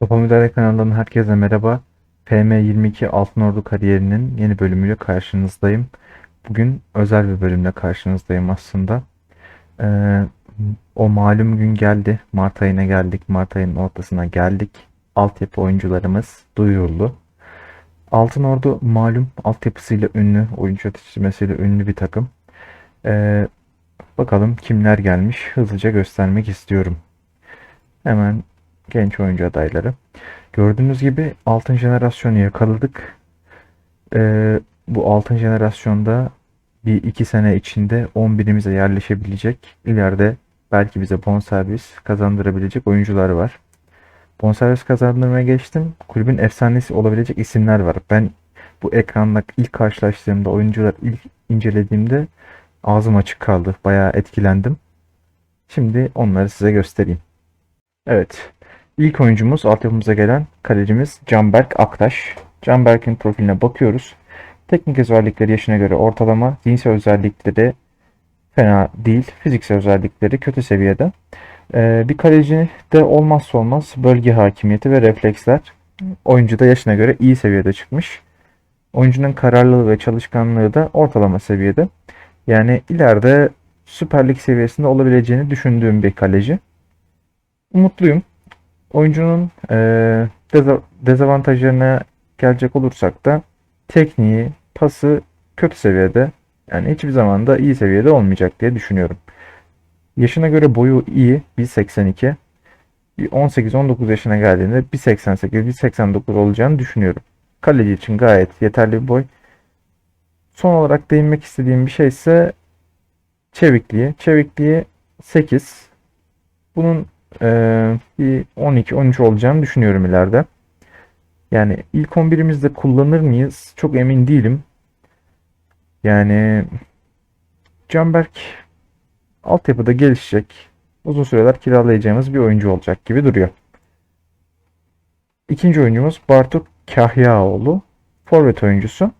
Topa Müdahale kanalından herkese merhaba. PM22 Altın Ordu kariyerinin yeni bölümüyle karşınızdayım. Bugün özel bir bölümle karşınızdayım aslında. Ee, o malum gün geldi. Mart ayına geldik. Mart ayının ortasına geldik. Altyapı oyuncularımız duyuruldu. Altın Ordu malum altyapısıyla ünlü, oyuncu yetiştirmesiyle ünlü bir takım. Ee, bakalım kimler gelmiş hızlıca göstermek istiyorum. Hemen genç oyuncu adayları. Gördüğünüz gibi altın jenerasyonu yakaladık. Ee, bu altın jenerasyonda bir iki sene içinde 11'imize yerleşebilecek, ileride belki bize bonservis kazandırabilecek oyuncular var. Bonservis kazandırmaya geçtim. Kulübün efsanesi olabilecek isimler var. Ben bu ekranda ilk karşılaştığımda oyuncular ilk incelediğimde ağzım açık kaldı. Bayağı etkilendim. Şimdi onları size göstereyim. Evet. İlk oyuncumuz altyapımıza gelen kalecimiz Canberk Aktaş. Canberk'in profiline bakıyoruz. Teknik özellikleri yaşına göre ortalama, zihinsel özellikleri fena değil, fiziksel özellikleri kötü seviyede. Ee, bir kaleci de olmazsa olmaz bölge hakimiyeti ve refleksler. Oyuncu da yaşına göre iyi seviyede çıkmış. Oyuncunun kararlılığı ve çalışkanlığı da ortalama seviyede. Yani ileride Süper Lig seviyesinde olabileceğini düşündüğüm bir kaleci. Umutluyum. Oyuncunun e, deza- dezavantajlarına gelecek olursak da tekniği, pası kötü seviyede. Yani hiçbir zaman da iyi seviyede olmayacak diye düşünüyorum. Yaşına göre boyu iyi. 1.82. Bir 18-19 yaşına geldiğinde 1.88-1.89 olacağını düşünüyorum. Kaleci için gayet yeterli bir boy. Son olarak değinmek istediğim bir şey ise çevikliği. Çevikliği 8. Bunun bir 12-13 olacağını düşünüyorum ileride. Yani ilk 11'imizde kullanır mıyız? Çok emin değilim. Yani Canberk altyapıda gelişecek. Uzun süreler kiralayacağımız bir oyuncu olacak gibi duruyor. İkinci oyuncumuz Bartuk Kahyaoğlu. Forvet oyuncusu.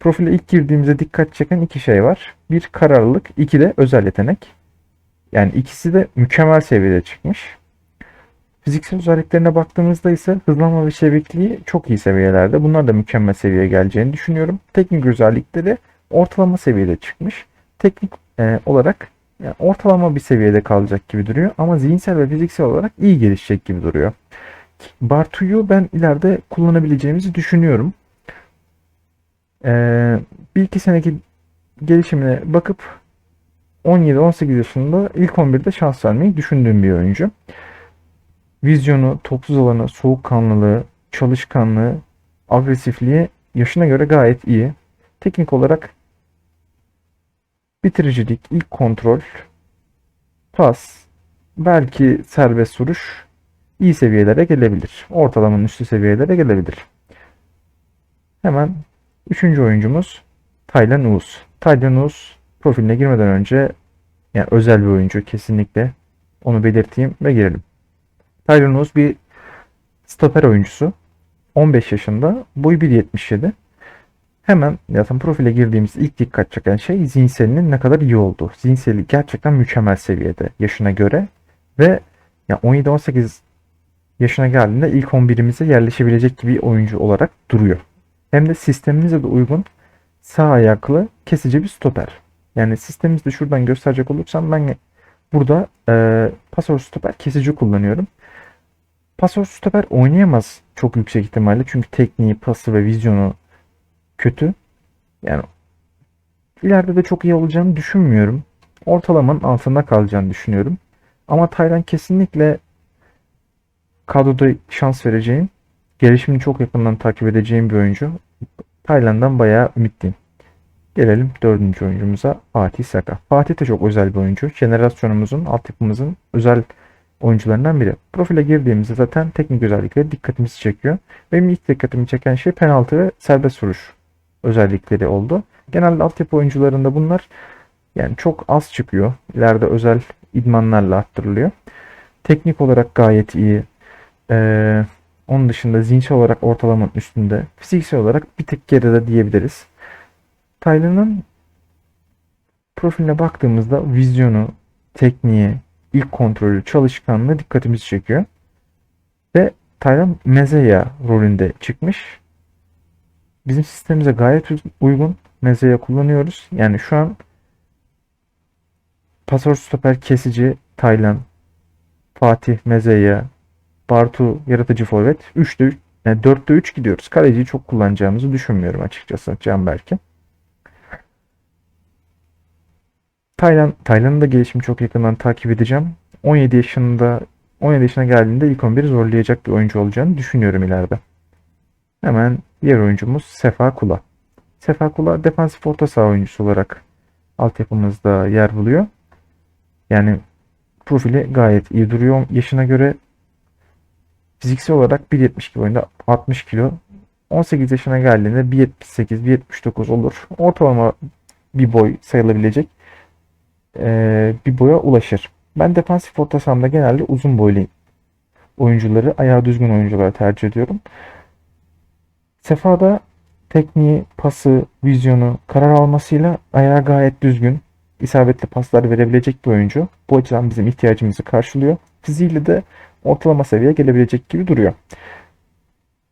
Profile ilk girdiğimizde dikkat çeken iki şey var. Bir kararlılık, iki de özel yetenek. Yani ikisi de mükemmel seviyede çıkmış. Fiziksel özelliklerine baktığımızda ise hızlanma ve çevikliği çok iyi seviyelerde. Bunlar da mükemmel seviyeye geleceğini düşünüyorum. Teknik özellikleri ortalama seviyede çıkmış. Teknik e, olarak yani ortalama bir seviyede kalacak gibi duruyor ama zihinsel ve fiziksel olarak iyi gelişecek gibi duruyor. Bartu'yu ben ileride kullanabileceğimizi düşünüyorum. Ee, bir iki seneki gelişimine bakıp 17-18 yaşında ilk 11'de şans vermeyi düşündüğüm bir oyuncu. Vizyonu, topsuz alanı, soğukkanlılığı, çalışkanlığı, agresifliği yaşına göre gayet iyi. Teknik olarak bitiricilik, ilk kontrol, pas, belki serbest vuruş iyi seviyelere gelebilir. Ortalamanın üstü seviyelere gelebilir. Hemen üçüncü oyuncumuz Taylan Uğuz. Taylan Uğuz profiline girmeden önce yani özel bir oyuncu kesinlikle onu belirteyim ve girelim. Tyron Uğuz bir stoper oyuncusu. 15 yaşında. Boyu 1.77. Hemen zaten profile girdiğimiz ilk dikkat çeken şey zihinselinin ne kadar iyi olduğu. Zihinseli gerçekten mükemmel seviyede yaşına göre ve ya 17-18 yaşına geldiğinde ilk 11'imize yerleşebilecek gibi oyuncu olarak duruyor. Hem de sistemimize de uygun sağ ayaklı kesici bir stoper. Yani sistemimizde şuradan gösterecek olursam ben burada e, pasör stoper kesici kullanıyorum. Pasör stoper oynayamaz çok yüksek ihtimalle çünkü tekniği, pası ve vizyonu kötü. Yani ileride de çok iyi olacağını düşünmüyorum. Ortalamanın altında kalacağını düşünüyorum. Ama Taylan kesinlikle kadroda şans vereceğim. Gelişimini çok yakından takip edeceğim bir oyuncu. Tayland'dan bayağı ümitliyim. Gelelim dördüncü oyuncumuza Fatih Saka. Fatih de çok özel bir oyuncu. Jenerasyonumuzun, altyapımızın özel oyuncularından biri. Profile girdiğimizde zaten teknik özellikleri dikkatimizi çekiyor. Benim ilk dikkatimi çeken şey penaltı ve serbest vuruş özellikleri oldu. Genelde altyapı oyuncularında bunlar yani çok az çıkıyor. İleride özel idmanlarla arttırılıyor. Teknik olarak gayet iyi. Ee, onun dışında zihinsel olarak ortalamanın üstünde. Fiziksel olarak bir tık geride diyebiliriz. Taylan'ın profiline baktığımızda vizyonu, tekniği, ilk kontrolü, çalışkanlığı dikkatimizi çekiyor. Ve Taylan Mezeya rolünde çıkmış. Bizim sistemimize gayet uy- uygun. Mezeya kullanıyoruz. Yani şu an pasör stoper kesici Taylan, Fatih Mezeya, Bartu yaratıcı forvet. 3'te 3, yani 4'te 3 gidiyoruz. Kaleciyi çok kullanacağımızı düşünmüyorum açıkçası Canberk'e. Taylan, Taylan'ın da gelişimi çok yakından takip edeceğim. 17 yaşında 17 yaşına geldiğinde ilk 11'i zorlayacak bir oyuncu olacağını düşünüyorum ileride. Hemen diğer oyuncumuz Sefa Kula. Sefa Kula defansif orta saha oyuncusu olarak altyapımızda yer buluyor. Yani profili gayet iyi duruyor yaşına göre. Fiziksel olarak 1.72 boyunda 60 kilo. 18 yaşına geldiğinde 1.78, 1.79 olur. Ortalama bir boy sayılabilecek eee, bir boya ulaşır. Ben defansif orta sahamda genelde uzun boylu oyuncuları, ayağı düzgün oyuncuları tercih ediyorum. Sefa'da tekniği, pası, vizyonu, karar almasıyla ayağı gayet düzgün, isabetli paslar verebilecek bir oyuncu. Bu açıdan bizim ihtiyacımızı karşılıyor. Fiziğiyle de ortalama seviyeye gelebilecek gibi duruyor.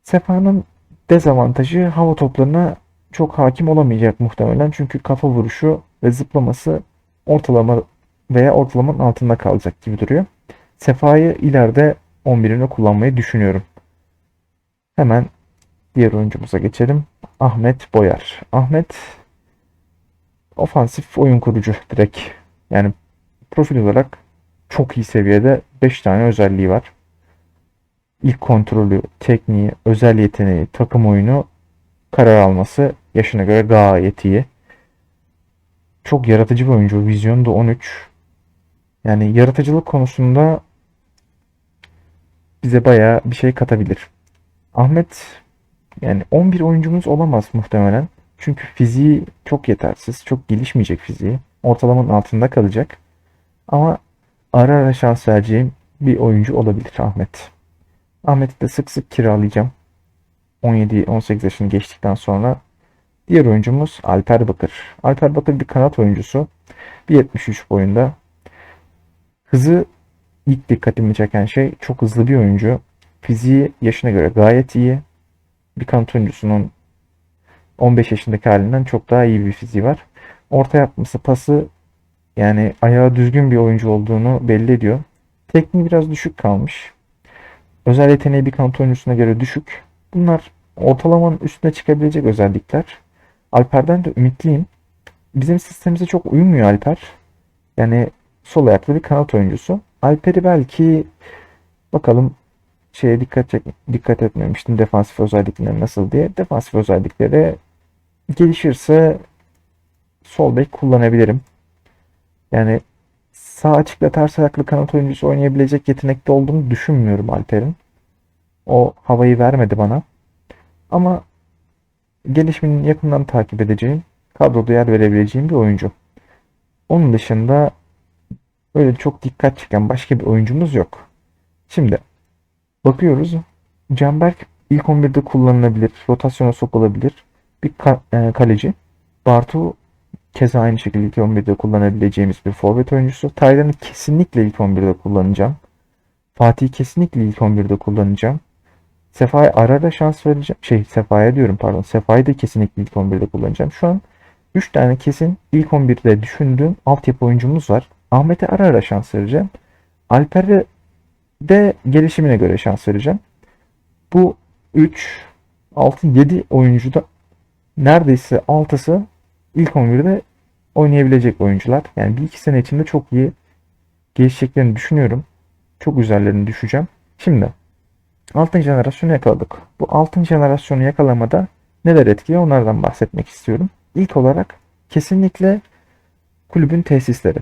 Sefa'nın dezavantajı hava toplarına çok hakim olamayacak muhtemelen. Çünkü kafa vuruşu ve zıplaması ortalama veya ortalamanın altında kalacak gibi duruyor. Sefa'yı ileride 11'ine kullanmayı düşünüyorum. Hemen diğer oyuncumuza geçelim. Ahmet Boyar. Ahmet ofansif oyun kurucu direkt. Yani profil olarak çok iyi seviyede 5 tane özelliği var. İlk kontrolü, tekniği, özel yeteneği, takım oyunu, karar alması yaşına göre gayet iyi. Çok yaratıcı bir oyuncu. Vizyonu da 13. Yani yaratıcılık konusunda bize bayağı bir şey katabilir. Ahmet yani 11 oyuncumuz olamaz muhtemelen. Çünkü fiziği çok yetersiz. Çok gelişmeyecek fiziği. Ortalamanın altında kalacak. Ama ara ara şans vereceğim bir oyuncu olabilir Ahmet. Ahmet'i de sık sık kiralayacağım. 17-18 yaşını geçtikten sonra. Diğer oyuncumuz Alper Bakır. Alper Bakır bir kanat oyuncusu. 1.73 boyunda. Hızı ilk dikkatimi çeken şey çok hızlı bir oyuncu. Fiziği yaşına göre gayet iyi. Bir kanat oyuncusunun 15 yaşındaki halinden çok daha iyi bir fiziği var. Orta yapması, pası yani ayağı düzgün bir oyuncu olduğunu belli ediyor. Tekniği biraz düşük kalmış. Özel yeteneği bir kanat oyuncusuna göre düşük. Bunlar ortalamanın üstüne çıkabilecek özellikler. Alper'den de ümitliyim. Bizim sistemimize çok uymuyor Alper. Yani sol ayaklı bir kanat oyuncusu. Alper'i belki bakalım şeye dikkat çek dikkat etmemiştim defansif özellikleri nasıl diye. Defansif özellikleri gelişirse sol bek kullanabilirim. Yani sağ açıkla ters ayaklı kanat oyuncusu oynayabilecek yetenekte olduğunu düşünmüyorum Alper'in. O havayı vermedi bana. Ama gelişimini yakından takip edeceğim, kadroda yer verebileceğim bir oyuncu. Onun dışında öyle çok dikkat çeken başka bir oyuncumuz yok. Şimdi bakıyoruz. Canberk ilk 11'de kullanılabilir, rotasyona sokulabilir bir e, kaleci. Bartu keza aynı şekilde ilk 11'de kullanabileceğimiz bir forvet oyuncusu. Taylan'ı kesinlikle ilk 11'de kullanacağım. Fatih'i kesinlikle ilk 11'de kullanacağım. Sefa'ya ara ara şans vereceğim. Şey Sefa'ya diyorum pardon. Sefa'yı da kesinlikle ilk 11'de kullanacağım. Şu an 3 tane kesin ilk 11'de düşündüğüm altyapı oyuncumuz var. Ahmet'e ara ara şans vereceğim. Alper'e de gelişimine göre şans vereceğim. Bu 3, 6, 7 oyuncuda neredeyse 6'sı ilk 11'de oynayabilecek oyuncular. Yani bir iki sene içinde çok iyi gelişeceklerini düşünüyorum. Çok üzerlerine düşeceğim. Şimdi 6. jenerasyonu yakaladık. Bu 6. jenerasyonu yakalamada neler etkili onlardan bahsetmek istiyorum. İlk olarak kesinlikle kulübün tesisleri.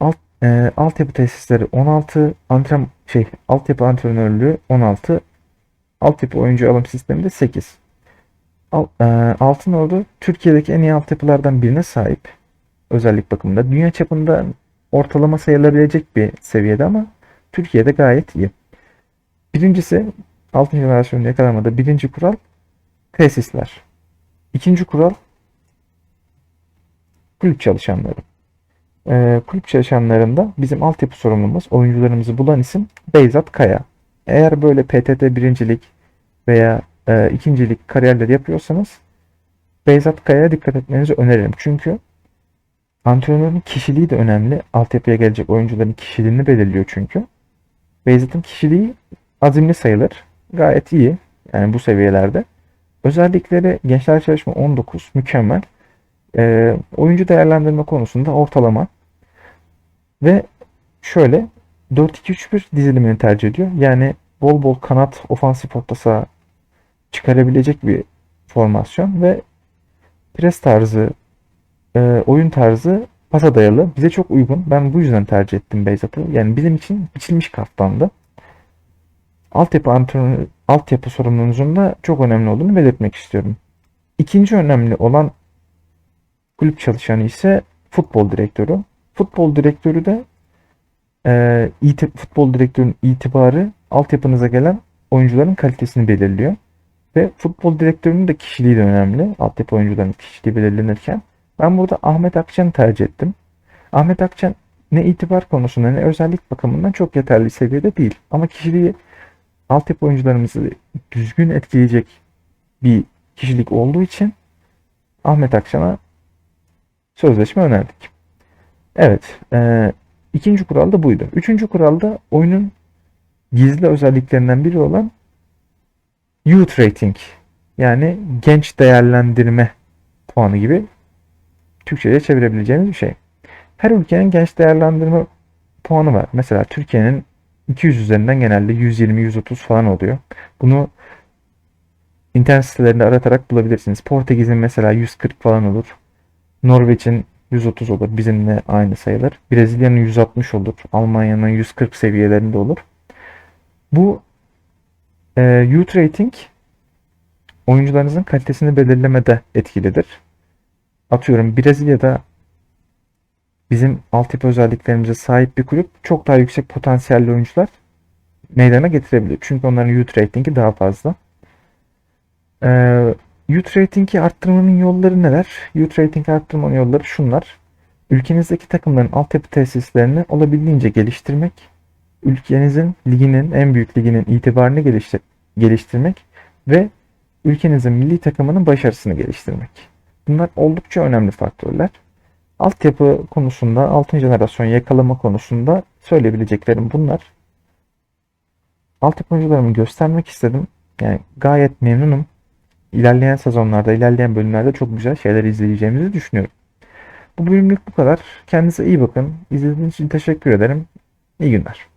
Alt, e, altyapı tesisleri 16, antren şey altyapı antrenörlüğü 16, altyapı oyuncu alım sistemi de 8. Al, e, Altınordu Türkiye'deki en iyi altyapılardan birine sahip. Özellik bakımında. Dünya çapında ortalama sayılabilecek bir seviyede ama Türkiye'de gayet iyi. Birincisi 6. jenerasyonu yakalamada birinci kural tesisler. İkinci kural kulüp çalışanları. Ee, kulüp çalışanlarında bizim altyapı sorumlumuz, oyuncularımızı bulan isim Beyzat Kaya. Eğer böyle PTT birincilik veya e, ikincilik kariyerleri yapıyorsanız Beyzat Kaya'ya dikkat etmenizi öneririm. Çünkü antrenörün kişiliği de önemli. Altyapıya gelecek oyuncuların kişiliğini belirliyor çünkü. Beyzat'ın kişiliği azimli sayılır. Gayet iyi. Yani bu seviyelerde. Özellikleri gençler çalışma 19 mükemmel. E, oyuncu değerlendirme konusunda ortalama. Ve şöyle 4-2-3-1 dizilimini tercih ediyor. Yani bol bol kanat ofansif orta saha çıkarabilecek bir formasyon ve pres tarzı, e, oyun tarzı pasa dayalı. Bize çok uygun. Ben bu yüzden tercih ettim Beyzat'ı. Yani bizim için biçilmiş kaftandı. Altyapı antrenörü, altyapı sorumlunuzun da çok önemli olduğunu belirtmek istiyorum. İkinci önemli olan kulüp çalışanı ise futbol direktörü. Futbol direktörü de e, futbol direktörünün itibarı altyapınıza gelen oyuncuların kalitesini belirliyor. Ve futbol direktörünün de kişiliği de önemli. Altyapı oyuncularının kişiliği belirlenirken. Ben burada Ahmet Akçan'ı tercih ettim. Ahmet Akçan ne itibar konusunda ne özellik bakımından çok yeterli seviyede değil. Ama kişiliği altyapı oyuncularımızı düzgün etkileyecek bir kişilik olduğu için Ahmet Akçan'a sözleşme önerdik. Evet. E, ikinci kural da buydu. Üçüncü kural da oyunun gizli özelliklerinden biri olan youth rating. Yani genç değerlendirme puanı gibi Türkçe'ye çevirebileceğimiz bir şey. Her ülkenin genç değerlendirme puanı var. Mesela Türkiye'nin 200 üzerinden genelde 120-130 falan oluyor. Bunu internet sitelerinde aratarak bulabilirsiniz. Portekiz'in mesela 140 falan olur. Norveç'in 130 olur. Bizimle aynı sayılır. Brezilya'nın 160 olur. Almanya'nın 140 seviyelerinde olur. Bu e, youth rating oyuncularınızın kalitesini belirlemede etkilidir. Atıyorum Brezilya'da bizim altyapı özelliklerimize sahip bir kulüp çok daha yüksek potansiyelli oyuncular meydana getirebilir. Çünkü onların youth ratingi daha fazla. Ee, youth ratingi arttırmanın yolları neler? Youth rating arttırmanın yolları şunlar. Ülkenizdeki takımların altyapı tesislerini olabildiğince geliştirmek, ülkenizin liginin, en büyük liginin itibarını geliştir geliştirmek ve ülkenizin milli takımının başarısını geliştirmek. Bunlar oldukça önemli faktörler. Altyapı konusunda, 6. jenerasyon yakalama konusunda söyleyebileceklerim bunlar. Altyapı oyuncularımı göstermek istedim. Yani gayet memnunum. İlerleyen sezonlarda, ilerleyen bölümlerde çok güzel şeyler izleyeceğimizi düşünüyorum. Bu bölümlük bu kadar. Kendinize iyi bakın. İzlediğiniz için teşekkür ederim. İyi günler.